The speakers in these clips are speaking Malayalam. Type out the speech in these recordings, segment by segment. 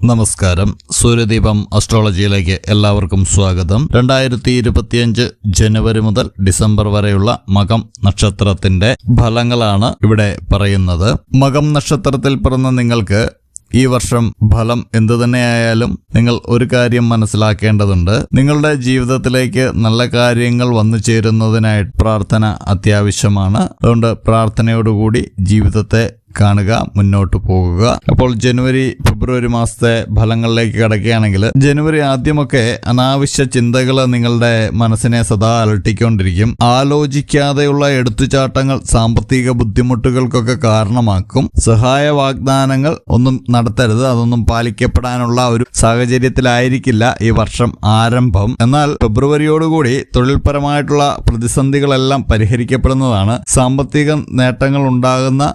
നമസ്കാരം. സൂര്യദീപം അസ്ട്രോളജിയിലേക്ക് എല്ലാവർക്കും സ്വാഗതം. രണ്ടായിരത്തി ഇരുപത്തിയഞ്ച് ജനുവരി മുതൽ ഡിസംബർ വരെയുള്ള മകം നക്ഷത്രത്തിന്റെ ഫലങ്ങളാണ് ഇവിടെ പറയുന്നത്. മകം നക്ഷത്രത്തിൽ പിറന്ന നിങ്ങൾക്ക് ഈ വർഷം ഫലം എന്തു തന്നെയായാലും നിങ്ങൾ ഒരു കാര്യം മനസ്സിലാക്കേണ്ടതുണ്ട്. നിങ്ങളുടെ ജീവിതത്തിലേക്ക് നല്ല കാര്യങ്ങൾ വന്നു ചേരുന്നതിനായിട്ട് പ്രാർത്ഥന അത്യാവശ്യമാണ്. അതുകൊണ്ട് പ്രാർത്ഥനയോടുകൂടി ജീവിതത്തെ കാണുക മുന്നോട്ട് പോകുക. അപ്പോൾ ജനുവരി ഫെബ്രുവരി മാസത്തെ ഫലങ്ങളിലേക്ക് കിടക്കുകയാണെങ്കിൽ ജനുവരി ആദ്യമൊക്കെ അനാവശ്യ ചിന്തകൾ നിങ്ങളുടെ മനസ്സിനെ സദാ അലട്ടിക്കൊണ്ടിരിക്കും. ആലോചിക്കാതെയുള്ള എടുത്തുചാട്ടങ്ങൾ സാമ്പത്തിക ബുദ്ധിമുട്ടുകൾക്കൊക്കെ കാരണമാക്കും. സഹായ വാഗ്ദാനങ്ങൾ ഒന്നും നടത്തരുത് അതൊന്നും പാലിക്കപ്പെടാനുള്ള ഒരു സാഹചര്യത്തിലായിരിക്കില്ല ഈ വർഷം ആരംഭം. എന്നാൽ ഫെബ്രുവരിയോടുകൂടി തൊഴിൽപരമായിട്ടുള്ള പ്രതിസന്ധികളെല്ലാം പരിഹരിക്കപ്പെടുന്നതാണ്. സാമ്പത്തിക നേട്ടങ്ങൾ ഉണ്ടാകുന്ന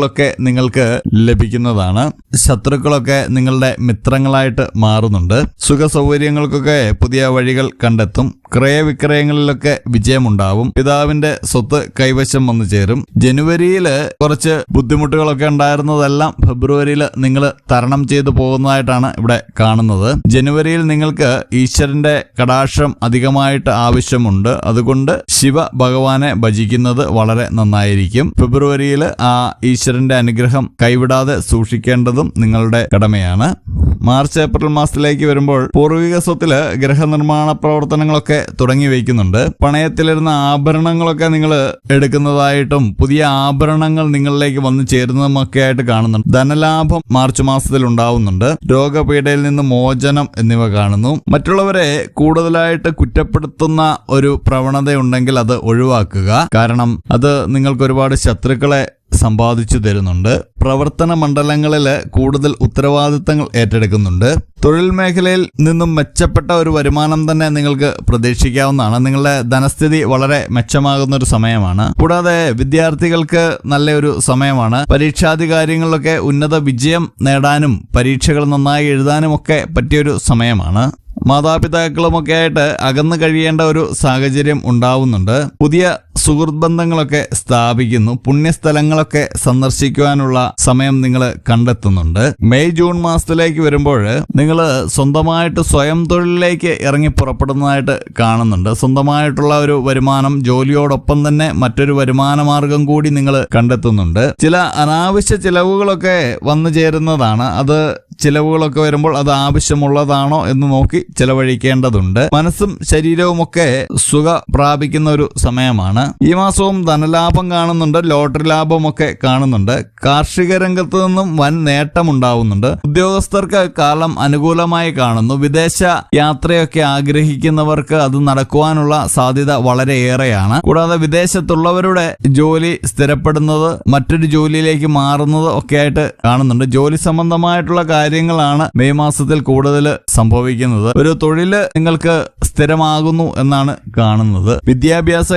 പ്രവർത്തികളൊക്കെ നിങ്ങൾക്ക് ലഭിക്കുന്നതാണ്. ശത്രുക്കളൊക്കെ നിങ്ങളുടെ മിത്രങ്ങളായിട്ട് മാറുന്നുണ്ട്. സുഖ സൗകര്യങ്ങൾക്കൊക്കെ പുതിയ വഴികൾ കണ്ടെത്തും. ക്രയവിക്രയങ്ങളിലൊക്കെ വിജയമുണ്ടാവും. പിതാവിന്റെ സ്വത്ത് കൈവശം വന്നു ചേരും. ജനുവരിയിൽ കുറച്ച് ബുദ്ധിമുട്ടുകളൊക്കെ ഉണ്ടായിരുന്നതെല്ലാം ഫെബ്രുവരിയിൽ നിങ്ങൾ തരണം ചെയ്തു പോകുന്നതായിട്ടാണ് ഇവിടെ കാണുന്നത്. ജനുവരിയിൽ നിങ്ങൾക്ക് ഈശ്വരന്റെ കടാക്ഷം അധികമായിട്ട് ആവശ്യമുണ്ട്. അതുകൊണ്ട് ശിവ ഭഗവാനെ ഭജിക്കുന്നത് വളരെ നന്നായിരിക്കും. ഫെബ്രുവരിയിൽ ആ ഈശ്വരന്റെ അനുഗ്രഹം കൈവിടാതെ സൂക്ഷിക്കേണ്ടതും നിങ്ങളുടെ കടമയാണ്. മാർച്ച് ഏപ്രിൽ മാസത്തിലേക്ക് വരുമ്പോൾ പൂർവിക സ്വത്തിൽ ഗ്രഹനിർമ്മാണ പ്രവർത്തനങ്ങളൊക്കെ തുടങ്ങി വയ്ക്കുന്നുണ്ട്. പണയത്തിലിരുന്ന ആഭരണങ്ങളൊക്കെ നിങ്ങൾ എടുക്കുന്നതായിട്ടും പുതിയ ആഭരണങ്ങൾ നിങ്ങളിലേക്ക് വന്നു ചേരുന്നതുമൊക്കെ ആയിട്ട് കാണുന്നുണ്ട്. ധനലാഭം മാർച്ച് മാസത്തിൽ ഉണ്ടാവുന്നുണ്ട്. രോഗപീഠയിൽ നിന്ന് മോചനം എന്നിവ കാണുന്നു. മറ്റുള്ളവരെ കൂടുതലായിട്ട് കുറ്റപ്പെടുത്തുന്ന ഒരു പ്രവണതയുണ്ടെങ്കിൽ അത് ഒഴിവാക്കുക. കാരണം അത് നിങ്ങൾക്ക് ഒരുപാട് ശത്രുക്കളെ സമ്പാദിച്ചു തരുന്നുണ്ട്. പ്രവർത്തന മണ്ഡലങ്ങളിൽ കൂടുതൽ ഉത്തരവാദിത്തങ്ങൾ ഏറ്റെടുക്കുന്നുണ്ട്. തൊഴിൽ മേഖലയിൽ നിന്നും മെച്ചപ്പെട്ട ഒരു വരുമാനം തന്നെ നിങ്ങൾക്ക് പ്രതീക്ഷിക്കാവുന്നതാണ്. നിങ്ങളുടെ ധനസ്ഥിതി വളരെ മെച്ചമാകുന്ന ഒരു സമയമാണ്. കൂടാതെ വിദ്യാർത്ഥികൾക്ക് നല്ലൊരു സമയമാണ്. പരീക്ഷാദി കാര്യങ്ങളിലൊക്കെ ഉന്നത വിജയം നേടാനും പരീക്ഷകൾ നന്നായി എഴുതാനും ഒക്കെ പറ്റിയൊരു സമയമാണ്. മാതാപിതാക്കളുമൊക്കെ ആയിട്ട് അകന്നു കഴിയേണ്ട ഒരു സാഹചര്യം ഉണ്ടാവുന്നുണ്ട്. പുതിയ സുഹൃത്ത് ബന്ധങ്ങളൊക്കെ സ്ഥാപിക്കുന്നു. പുണ്യസ്ഥലങ്ങളൊക്കെ സന്ദർശിക്കുവാനുള്ള സമയം നിങ്ങൾ കണ്ടെത്തുന്നുണ്ട്. മെയ് ജൂൺ മാസത്തിലേക്ക് വരുമ്പോൾ നിങ്ങൾ സ്വന്തമായിട്ട് സ്വയം തൊഴിലിലേക്ക് ഇറങ്ങി പുറപ്പെടുന്നതായിട്ട് കാണുന്നുണ്ട്. സ്വന്തമായിട്ടുള്ള ഒരു വരുമാനം ജോലിയോടൊപ്പം തന്നെ മറ്റൊരു വരുമാന മാർഗം കൂടി നിങ്ങൾ കണ്ടെത്തുന്നുണ്ട്. ചില അനാവശ്യ ചിലവുകളൊക്കെ വന്നു ചേരുന്നതാണ്. അത് ചിലവുകളൊക്കെ വരുമ്പോൾ അത് ആവശ്യമുള്ളതാണോ എന്ന് നോക്കി ചെലവഴിക്കേണ്ടതുണ്ട്. മനസ്സും ശരീരവും ഒക്കെ സുഖ പ്രാപിക്കുന്ന ഒരു സമയമാണ്. ഈ മാസവും ധനലാഭം കാണുന്നുണ്ട് ലോട്ടറി ലാഭമൊക്കെ കാണുന്നുണ്ട്. കാർഷിക രംഗത്ത് നിന്നും വൻ നേട്ടം ഉണ്ടാവുന്നുണ്ട് ഉദ്യോഗസ്ഥർക്ക് കാലം അനുകൂലമായി കാണുന്നു. വിദേശ യാത്രയൊക്കെ ആഗ്രഹിക്കുന്നവർക്ക് അത് നടക്കുവാനുള്ള സാധ്യത വളരെയേറെയാണ്. കൂടാതെ വിദേശത്തുള്ളവരുടെ ജോലി സ്ഥിരപ്പെടുന്നത് മറ്റൊരു ജോലിയിലേക്ക് മാറുന്നത് ഒക്കെ ആയിട്ട് കാണുന്നുണ്ട്. ജോലി സംബന്ധമായിട്ടുള്ള കാര്യങ്ങളാണ് മെയ് മാസത്തിൽ കൂടുതൽ സംഭവിക്കുന്നത്. ഒരു തൊഴിൽ നിങ്ങൾക്ക് സ്ഥിരമാകുന്നു എന്നാണ് കാണുന്നത്. വിദ്യാഭ്യാസ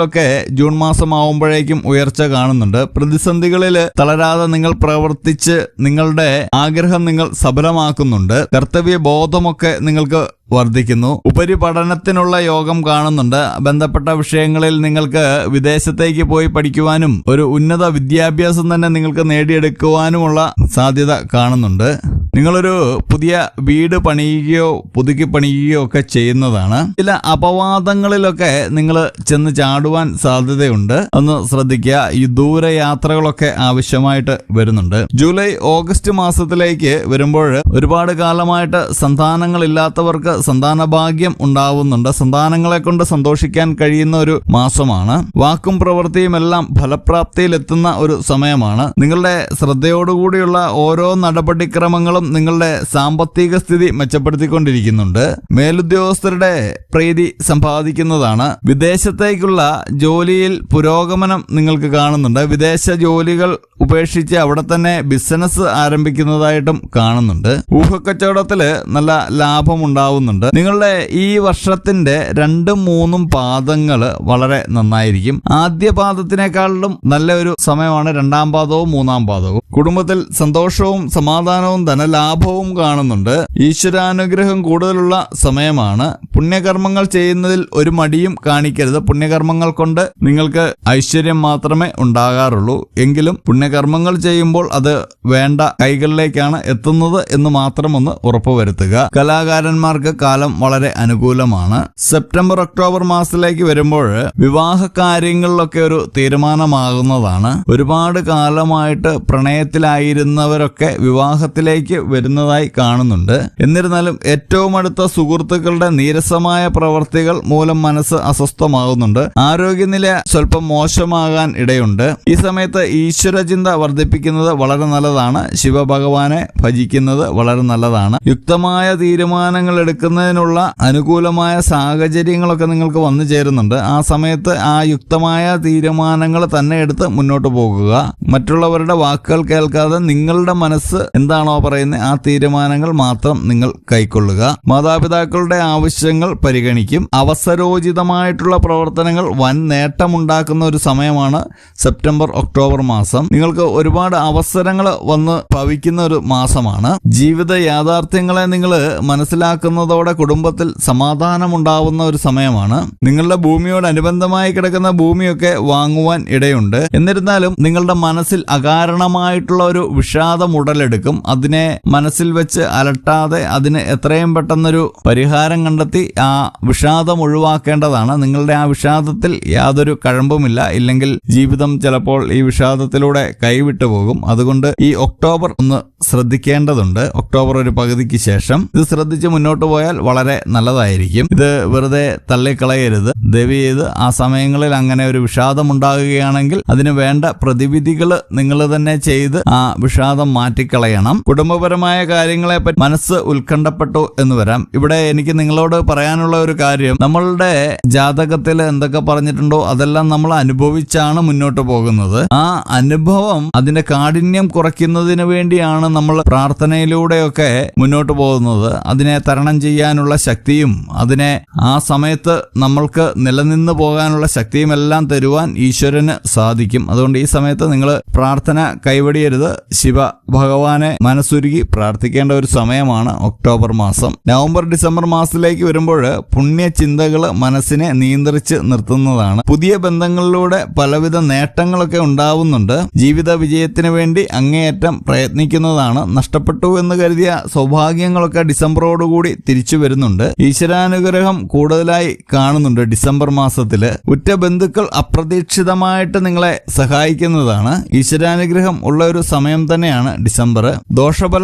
കാര്യങ്ങളിലൊക്കെ ജൂൺ മാസം ആവുമ്പോഴേക്കും ഉയർച്ച കാണുന്നുണ്ട്. പ്രതിസന്ധികളിൽ തളരാതെ നിങ്ങൾ പ്രവർത്തിച്ച് നിങ്ങളുടെ ആഗ്രഹം നിങ്ങൾ സഫലമാക്കുന്നുണ്ട്. കർത്തവ്യ ബോധമൊക്കെ നിങ്ങൾക്ക് വർദ്ധിക്കുന്നു. ഉപരിപഠനത്തിനുള്ള യോഗം കാണുന്നുണ്ട്. ബന്ധപ്പെട്ട വിഷയങ്ങളിൽ നിങ്ങൾക്ക് വിദേശത്തേക്ക് പോയി പഠിക്കുവാനും ഒരു ഉന്നത വിദ്യാഭ്യാസം തന്നെ നിങ്ങൾക്ക് നേടിയെടുക്കുവാനുമുള്ള സാധ്യത കാണുന്നുണ്ട്. നിങ്ങളൊരു പുതിയ വീട് പണിയുകയോ പുതുക്കി പണിയുകയോ ഒക്കെ ചെയ്യുന്നതാണ്. ചില അപവാദങ്ങളിലൊക്കെ നിങ്ങൾ ചെന്ന് ചാടുവാൻ സാധ്യതയുണ്ട്. ഒന്ന് ശ്രദ്ധിക്കുക ഈ ദൂരയാത്രകളൊക്കെ ആവശ്യമായിട്ട് വരുന്നുണ്ട്. ജൂലൈ ഓഗസ്റ്റ് മാസത്തിലേക്ക് വരുമ്പോൾ ഒരുപാട് കാലമായിട്ട് സന്താനങ്ങളില്ലാത്തവർക്ക് സന്താന ഭാഗ്യം ഉണ്ടാവുന്നുണ്ട്. സന്താനങ്ങളെ കൊണ്ട് സന്തോഷിക്കാൻ കഴിയുന്ന ഒരു മാസമാണ്. വാക്കും പ്രവൃത്തിയും എല്ലാം ഫലപ്രാപ്തിയിലെത്തുന്ന ഒരു സമയമാണ്. നിങ്ങളുടെ ശ്രദ്ധയോടുകൂടിയുള്ള ഓരോ നടപടിക്രമങ്ങളും നിങ്ങളുടെ സാമ്പത്തിക സ്ഥിതി മെച്ചപ്പെടുത്തിക്കൊണ്ടിരിക്കുന്നുണ്ട്. മേലുദ്യോഗസ്ഥരുടെ പ്രീതി സമ്പാദിക്കുന്നതാണ്. വിദേശത്തേക്കുള്ള ജോലിയിൽ പുരോഗമനം നിങ്ങൾക്ക് കാണുന്നുണ്ട്. വിദേശ ജോലികൾ ഉപേക്ഷിച്ച് അവിടെ തന്നെ ബിസിനസ് ആരംഭിക്കുന്നതായിട്ടും കാണുന്നുണ്ട്. ഊഹക്കച്ചവടത്തിൽ നല്ല ലാഭം ഉണ്ടാവുന്നുണ്ട്. നിങ്ങളുടെ ഈ വർഷത്തിന്റെ രണ്ടും മൂന്നും പാദങ്ങൾ വളരെ നന്നായിരിക്കും. ആദ്യ പാദത്തിനേക്കാളും നല്ല ഒരു സമയമാണ് രണ്ടാം പാദവും മൂന്നാം പാദവും. കുടുംബത്തിൽ സന്തോഷവും സമാധാനവും ധനലാഭവും ലാഭവും കാണുന്നുണ്ട്. ഈശ്വരാനുഗ്രഹം കൂടുതലുള്ള സമയമാണ്. പുണ്യകർമ്മങ്ങൾ ചെയ്യുന്നതിൽ ഒരു മടിയും കാണിക്കരുത്. പുണ്യകർമ്മങ്ങൾ കൊണ്ട് നിങ്ങൾക്ക് ഐശ്വര്യം മാത്രമേ ഉണ്ടാകാറുള്ളൂ. എങ്കിലും പുണ്യകർമ്മങ്ങൾ ചെയ്യുമ്പോൾ അത് വേണ്ട കൈകളിലേക്കാണ് എത്തുന്നത് എന്ന് മാത്രം ഒന്ന് ഉറപ്പുവരുത്തുക. കലാകാരന്മാർക്ക് കാലം വളരെ അനുകൂലമാണ്. സെപ്റ്റംബർ ഒക്ടോബർ മാസത്തിലേക്ക് വരുമ്പോൾ വിവാഹ കാര്യങ്ങളിലൊക്കെ ഒരു തീരുമാനമാകുന്നതാണ്. ഒരുപാട് കാലമായിട്ട് പ്രണയത്തിലായിരുന്നവരൊക്കെ വിവാഹത്തിലേക്ക് വരുന്നതായി കാണുന്നുണ്ട്. എന്നിരുന്നാലും ഏറ്റവും അടുത്ത സുഹൃത്തുക്കളുടെ നീരസമായ പ്രവർത്തികൾ മൂലം മനസ്സ് അസ്വസ്ഥമാകുന്നുണ്ട്. ആരോഗ്യനില സ്വല്പം മോശമാകാൻ ഇടയുണ്ട്. ഈ സമയത്ത് ഈശ്വരചിന്ത വർദ്ധിപ്പിക്കുന്നത് വളരെ നല്ലതാണ്. ശിവഭഗവാനെ ഭജിക്കുന്നത് വളരെ നല്ലതാണ്. യുക്തമായ തീരുമാനങ്ങൾ എടുക്കുന്നതിനുള്ള അനുകൂലമായ സാഹചര്യങ്ങളൊക്കെ നിങ്ങൾക്ക് വന്നു ചേരുന്നുണ്ട്. ആ സമയത്ത് ആ യുക്തമായ തീരുമാനങ്ങൾ തന്നെ എടുത്ത് മുന്നോട്ട് പോകുക. മറ്റുള്ളവരുടെ വാക്കുകൾ കേൾക്കാതെ നിങ്ങളുടെ മനസ്സ് എന്താണോ പറയുന്നത് ആ തീരുമാനങ്ങൾ മാത്രം നിങ്ങൾ കൈക്കൊള്ളുക. മാതാപിതാക്കളുടെ ആവശ്യങ്ങൾ പരിഗണിക്കും. അവസരോചിതമായിട്ടുള്ള പ്രവർത്തനങ്ങൾ വൻ നേട്ടമുണ്ടാക്കുന്ന ഒരു സമയമാണ് സെപ്റ്റംബർ ഒക്ടോബർ മാസം. നിങ്ങൾക്ക് ഒരുപാട് അവസരങ്ങൾ വന്ന് ഭവിക്കുന്ന ഒരു മാസമാണ്. ജീവിത യാഥാർത്ഥ്യങ്ങളെ നിങ്ങൾ മനസ്സിലാക്കുന്നതോടെ കുടുംബത്തിൽ സമാധാനമുണ്ടാവുന്ന ഒരു സമയമാണ്. നിങ്ങളുടെ ഭൂമിയോട് അനുബന്ധമായി കിടക്കുന്ന ഭൂമിയൊക്കെ വാങ്ങുവാൻ ഇടയുണ്ട്. എന്നിരുന്നാലും നിങ്ങളുടെ മനസ്സിൽ അകാരണമായിട്ടുള്ള ഒരു വിഷാദം ഉടലെടുക്കും. അതിനെ മനസ്സിൽ വെച്ച് അലട്ടാതെ അതിന് എത്രയും പെട്ടെന്നൊരു പരിഹാരം കണ്ടെത്തി ആ വിഷാദം ഒഴിവാക്കേണ്ടതാണ്. നിങ്ങളുടെ ആ വിഷാദത്തിൽ യാതൊരു കഴമ്പുമില്ല. ഇല്ലെങ്കിൽ ജീവിതം ചിലപ്പോൾ ഈ വിഷാദത്തിലൂടെ കൈവിട്ടു പോകും. അതുകൊണ്ട് ഈ ഒക്ടോബർ ഒന്ന് ശ്രദ്ധിക്കേണ്ടതുണ്ട്. ഒക്ടോബർ ഒരു പകുതിക്ക് ശേഷം ഇത് ശ്രദ്ധിച്ച് മുന്നോട്ട് പോയാൽ വളരെ നല്ലതായിരിക്കും. ഇത് വെറുതെ തള്ളിക്കളയരുത്. ദയവ് ചെയ്ത് ആ സമയങ്ങളിൽ അങ്ങനെ ഒരു വിഷാദം ഉണ്ടാകുകയാണെങ്കിൽ അതിന് വേണ്ട പ്രതിവിധികൾ നിങ്ങൾ തന്നെ ചെയ്ത് ആ വിഷാദം മാറ്റിക്കളയണം. കുടുംബപരമായ കാര്യങ്ങളെ പറ്റി മനസ്സ് ഉത്കണ്ഠപ്പെട്ടു എന്ന് വരാം. ഇവിടെ എനിക്ക് നിങ്ങളോട് പറയാനുള്ള ഒരു കാര്യം നമ്മളുടെ ജാതകത്തിൽ എന്തൊക്കെ പറഞ്ഞിട്ടുണ്ടോ അതെല്ലാം നമ്മൾ അനുഭവിച്ചാണ് മുന്നോട്ട് പോകുന്നത്. ആ അനുഭവം അതിന്റെ കാഠിന്യം കുറയ്ക്കുന്നതിന് വേണ്ടിയാണ് നമ്മൾ പ്രാർത്ഥനയിലൂടെയൊക്കെ മുന്നോട്ട് പോകുന്നത്. അതിനെ തരണം ചെയ്യാനുള്ള ശക്തിയും അതിനെ ആ സമയത്ത് നമ്മൾക്ക് നിലനിന്ന് പോകാനുള്ള ശക്തിയും എല്ലാം തരുവാൻ ഈശ്വരന് സാധിക്കും. അതുകൊണ്ട് ഈ സമയത്ത് നിങ്ങൾ പ്രാർത്ഥന കൈവടിയരുത്. ശിവ ഭഗവാനെ മനസ്സുരുകി പ്രാർത്ഥിക്കേണ്ട ഒരു സമയമാണ് ഒക്ടോബർ മാസം. നവംബർ ഡിസംബർ മാസത്തിലേക്ക് വരുമ്പോൾ പുണ്യ ചിന്തകൾ മനസ്സിനെ നിയന്ത്രിച്ച് നിർത്തുന്നതാണ്. പുതിയ ബന്ധങ്ങളിലൂടെ പലവിധ നേട്ടങ്ങളൊക്കെ ഉണ്ടാവുന്നുണ്ട്. ജീവിത വിജയത്തിന് വേണ്ടി അങ്ങേയറ്റം പ്രയത്നിക്കുന്നതാണ്. നഷ്ടപ്പെട്ടു എന്ന് കരുതിയ സൗഭാഗ്യങ്ങളൊക്കെ ഡിസംബറോടുകൂടി തിരിച്ചു വരുന്നുണ്ട്. ഈശ്വരാനുഗ്രഹം കൂടുതലായി കാണുന്നുണ്ട് ഡിസംബർ മാസത്തിൽ. ഉറ്റ ബന്ധുക്കൾ അപ്രതീക്ഷിതമായിട്ട് നിങ്ങളെ സഹായിക്കുന്നതാണ്. ഈശ്വരാനുഗ്രഹം ഉള്ള ഒരു സമയം തന്നെയാണ് ഡിസംബർ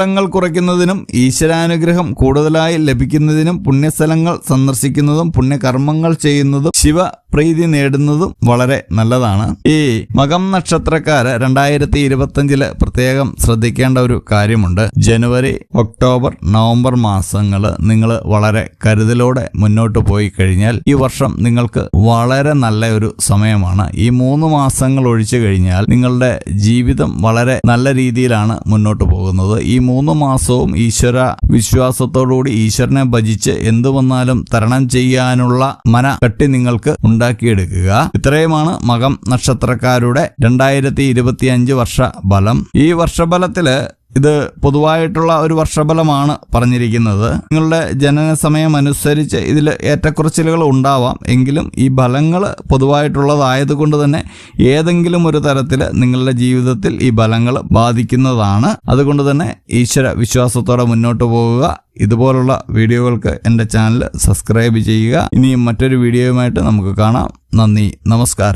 ദോഷഫലങ്ങൾ കുറയ്ക്കുന്നതിനും ഈശ്വരാനുഗ്രഹം കൂടുതലായി ലഭിക്കുന്നതിനും പുണ്യസ്ഥലങ്ങൾ സന്ദർശിക്കുന്നതും പുണ്യകർമ്മങ്ങൾ ചെയ്യുന്നതും ശിവ പ്രീതി നേടുന്നതും വളരെ നല്ലതാണ്. ഈ മകം നക്ഷത്രക്കാര് രണ്ടായിരത്തി ഇരുപത്തഞ്ചിൽ പ്രത്യേകം ശ്രദ്ധിക്കേണ്ട ഒരു കാര്യമുണ്ട്. ജനുവരി ഒക്ടോബർ നവംബർ മാസങ്ങൾ നിങ്ങൾ വളരെ കരുതലോടെ മുന്നോട്ട് പോയി കഴിഞ്ഞാൽ ഈ വർഷം നിങ്ങൾക്ക് വളരെ നല്ല ഒരു സമയമാണ്. ഈ മൂന്ന് മാസങ്ങൾ ഒഴിച്ചു കഴിഞ്ഞാൽ നിങ്ങളുടെ ജീവിതം വളരെ നല്ല രീതിയിലാണ് മുന്നോട്ട് പോകുന്നത്. ഈ മൂന്ന് മാസവും ഈശ്വര വിശ്വാസത്തോടുകൂടി ഈശ്വരനെ ഭജിച്ച് എന്തു വന്നാലും തരണം ചെയ്യാനുള്ള മന കെട്ടി നിങ്ങൾക്ക് ഉണ്ടാക്കിയെടുക്കുക. ഇത്രയുമാണ് മകം നക്ഷത്രക്കാരുടെ രണ്ടായിരത്തി ഇരുപത്തിയഞ്ച് വർഷ ഫലം. ഈ വർഷബലത്തിൽ ഇത് പൊതുവായിട്ടുള്ള ഒരു വർഷഫലമാണ് പറഞ്ഞിരിക്കുന്നത്. നിങ്ങളുടെ ജനന സമയം അനുസരിച്ച് ഇതിൽ ഏറ്റക്കുറച്ചിലുകൾ ഉണ്ടാവാം. എങ്കിലും ഈ ഫലങ്ങൾ പൊതുവായിട്ടുള്ളതായതുകൊണ്ട് തന്നെ ഏതെങ്കിലും ഒരു തരത്തിൽ നിങ്ങളുടെ ജീവിതത്തിൽ ഈ ഫലങ്ങൾ ബാധിക്കുന്നതാണ്. അതുകൊണ്ട് തന്നെ ഈശ്വര വിശ്വാസത്തോടെ മുന്നോട്ട് പോകുക. ഇതുപോലുള്ള വീഡിയോകൾക്ക് എന്റെ ചാനൽ സബ്സ്ക്രൈബ് ചെയ്യുക. ഇനിയും മറ്റൊരു വീഡിയോയുമായിട്ട് നമുക്ക് കാണാം. നന്ദി. നമസ്കാരം.